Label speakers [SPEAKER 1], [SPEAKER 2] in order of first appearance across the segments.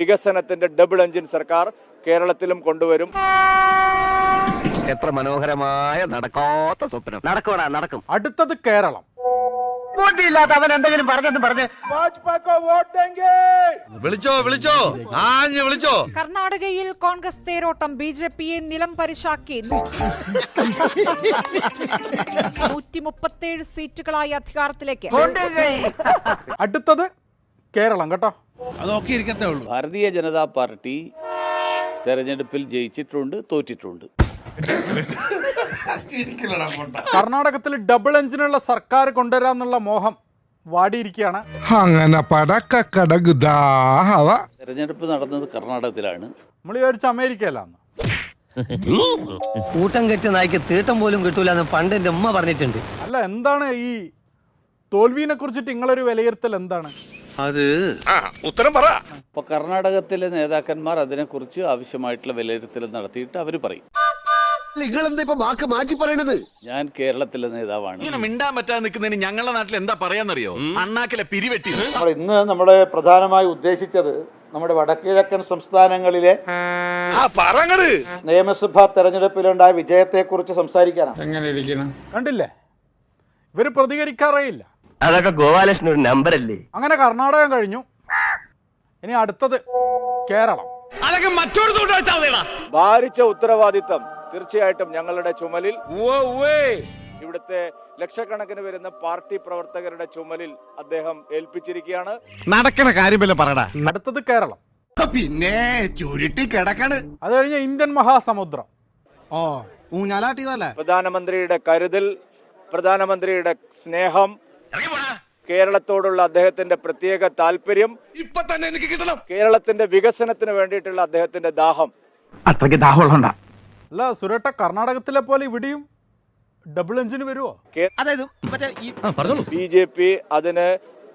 [SPEAKER 1] വികസനത്തിന്റെ double engine സർക്കാർ കേരളത്തിലും കൊണ്ടുവരും.
[SPEAKER 2] എത്ര മനോഹരമായ നടക്കാത്ത സ്വപ്നം. നടക്കണ നടക്കും.
[SPEAKER 3] അടുത്തത് കേരളം.
[SPEAKER 2] അവൻ എന്തെങ്കിലും പറഞ്ഞെന്ന് പറഞ്ഞ്
[SPEAKER 4] വിളിച്ചോ വിളിച്ചോ. ആഞ്ഞ് വിളിച്ചോ.
[SPEAKER 5] കർണാടകയിൽ കോൺഗ്രസ് തേരോട്ടം ബി ജെ പിയെ നിലം പരിശാക്കി. നൂറ്റി മുപ്പത്തേഴ് സീറ്റുകളായി അധികാരത്തിലേക്ക്.
[SPEAKER 3] അടുത്തത് കേരളം കേട്ടോ.
[SPEAKER 4] അതൊക്കെ ഇരിക്കത്തേ ഉള്ളൂ.
[SPEAKER 6] ഭാരതീയ ജനതാ പാർട്ടി തെരഞ്ഞെടുപ്പിൽ ജയിച്ചിട്ടുണ്ട് തോറ്റിട്ടുണ്ട്.
[SPEAKER 3] കർണാടകത്തിൽ ഡബിൾ എഞ്ചിനുള്ള സർക്കാർ കൊണ്ടുവരാന്നുള്ള മോഹം വാടിയിരിക്കുകയാണ്.
[SPEAKER 7] അങ്ങനെ
[SPEAKER 6] തെരഞ്ഞെടുപ്പ് നടന്നത് കർണാടകത്തിലാണ്.
[SPEAKER 3] നമ്മൾ വിചാരിച്ച അമേരിക്കയിലാണ്
[SPEAKER 2] കൂട്ടം കെട്ടി നായ്ക്ക് തീട്ടം പോലും കിട്ടൂല എന്ന് പണ്ട് എന്റെ ഉമ്മ പറഞ്ഞിട്ടുണ്ട്.
[SPEAKER 3] അല്ല എന്താണ് ഈ തോൽവിനെ കുറിച്ചിട്ട് നിങ്ങളൊരു വിലയിരുത്തൽ എന്താണ്?
[SPEAKER 4] അത് ഉത്തരം പറ.
[SPEAKER 6] അപ്പൊ കർണാടകത്തിലെ നേതാക്കന്മാർ അതിനെക്കുറിച്ച് ആവശ്യമായിട്ടുള്ള വിലയിരുത്തൽ നടത്തിയിട്ട് അവർ പറയും.
[SPEAKER 4] ഇപ്പൊ വാക്ക് മാറ്റി പറയണത്?
[SPEAKER 6] ഞാൻ കേരളത്തിലെ നേതാവാണ്.
[SPEAKER 8] ഇങ്ങനെ മിണ്ടാൻ പറ്റാതെ നിൽക്കുന്നതിന് ഞങ്ങളുടെ നാട്ടിൽ എന്താ പറയാന്നറിയോ? അണ്ണാക്കിലെ പിരിവെട്ടി.
[SPEAKER 1] നമ്മൾ ഇന്ന് നമ്മൾ പ്രധാനമായി ഉദ്ദേശിച്ചത് നമ്മുടെ വടക്കിഴക്കൻ സംസ്ഥാനങ്ങളിലെ
[SPEAKER 4] ആ പറങ്ങട്
[SPEAKER 1] നിയമസഭാ തെരഞ്ഞെടുപ്പിലുണ്ടായ വിജയത്തെക്കുറിച്ച് സംസാരിക്കാനാണ്.
[SPEAKER 3] കണ്ടില്ലേ? ഇവർ പ്രതികരിക്കാറേ ഇല്ല.
[SPEAKER 2] അതൊക്കെ ഗോപാലകൃഷ്ണൻ ഒരു നമ്പർ അല്ലേ
[SPEAKER 3] അങ്ങനെ കർണാടകം കഴിഞ്ഞു. ഇനി അടുത്തത് കേരളം.
[SPEAKER 4] അതൊക്കെ മറ്റൊരു
[SPEAKER 1] ഭാരിച്ച ഉത്തരവാദിത്തം തീർച്ചയായിട്ടും ഞങ്ങളുടെ ചുമലിൽ. ഇവിടുത്തെ ലക്ഷക്കണക്കിന് വരുന്ന പാർട്ടി പ്രവർത്തകരുടെ ചുമലിൽ അദ്ദേഹം ഏൽപ്പിച്ചിരിക്കുകയാണ്.
[SPEAKER 8] നടക്കണ കാര്യം പറടാ.
[SPEAKER 3] അടുത്തത് കേരളം.
[SPEAKER 4] പിന്നെ ചുരുട്ടി കിടക്കണ്.
[SPEAKER 3] അത് കഴിഞ്ഞ ഇന്ത്യൻ മഹാസമുദ്രം.
[SPEAKER 4] ഓ ഊഞ്ഞാലാട്ടിയതല്ലേ?
[SPEAKER 1] പ്രധാനമന്ത്രിയുടെ കരുതൽ പ്രധാനമന്ത്രിയുടെ സ്നേഹം കേരളത്തോടുള്ള അദ്ദേഹത്തിന്റെ പ്രത്യേക താല്പര്യം
[SPEAKER 4] ഇപ്പൊ തന്നെ എനിക്ക് കിട്ടണം.
[SPEAKER 1] കേരളത്തിന്റെ വികസനത്തിന് വേണ്ടിയിട്ടുള്ള അദ്ദേഹത്തിന്റെ ദാഹം.
[SPEAKER 2] അത്രയ്ക്ക് ദാഹമുള്ള
[SPEAKER 3] അല്ല സുരേട്ട കർണാടകത്തിലെ പോലെ ഇവിടെയും ഡബിൾ എഞ്ചിന് വരുമോ
[SPEAKER 4] അതായത് മറ്റേ ഈ
[SPEAKER 1] ബി ജെ പി അതിന്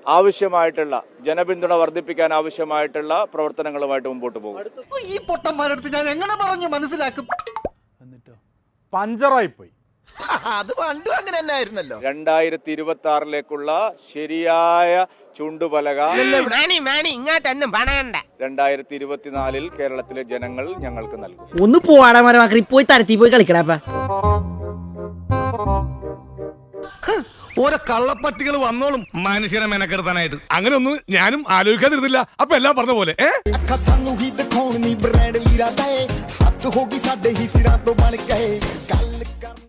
[SPEAKER 1] ആവശ്യമായിട്ടുള്ള ജനപിന്തുണ വർദ്ധിപ്പിക്കാൻ ആവശ്യമായിട്ടുള്ള പ്രവർത്തനങ്ങളുമായിട്ട് മുമ്പോട്ട് പോകും.
[SPEAKER 4] ഈ പൊട്ടന്മാരടുത്ത് ഞാൻ എങ്ങനെ പറഞ്ഞു മനസ്സിലാക്കും?
[SPEAKER 3] എന്നിട്ടോ? പഞ്ചറായി പോയി
[SPEAKER 4] അത് പണ്ടും അങ്ങനെ തന്നെ ആയിരുന്നല്ലോ.
[SPEAKER 1] രണ്ടായിരത്തി ഇരുപത്തി ആറിലേക്കുള്ള ശരിയായ ചുണ്ടുപലക ഇങ്ങോട്ടൊന്നും പണയണ്ട. രണ്ടായിരത്തി ഇരുപത്തിനാലിൽ കേരളത്തിലെ ജനങ്ങൾ ഞങ്ങൾക്ക് നൽകും.
[SPEAKER 9] ഒന്ന് പോവാടാ മരമാക്കി പോയി തരത്തി പോയി കളിക്കടാപ്പ
[SPEAKER 8] ഓരോ കള്ളപ്പട്ടികൾ വന്നോളും മനുഷ്യനെ മെനക്കെടുത്താനായിട്ട്. അങ്ങനെ ഒന്നും ഞാനും ആലോചിക്കാതിരുന്നില്ല. അപ്പൊ എല്ലാം പറഞ്ഞ പോലെ ഏ?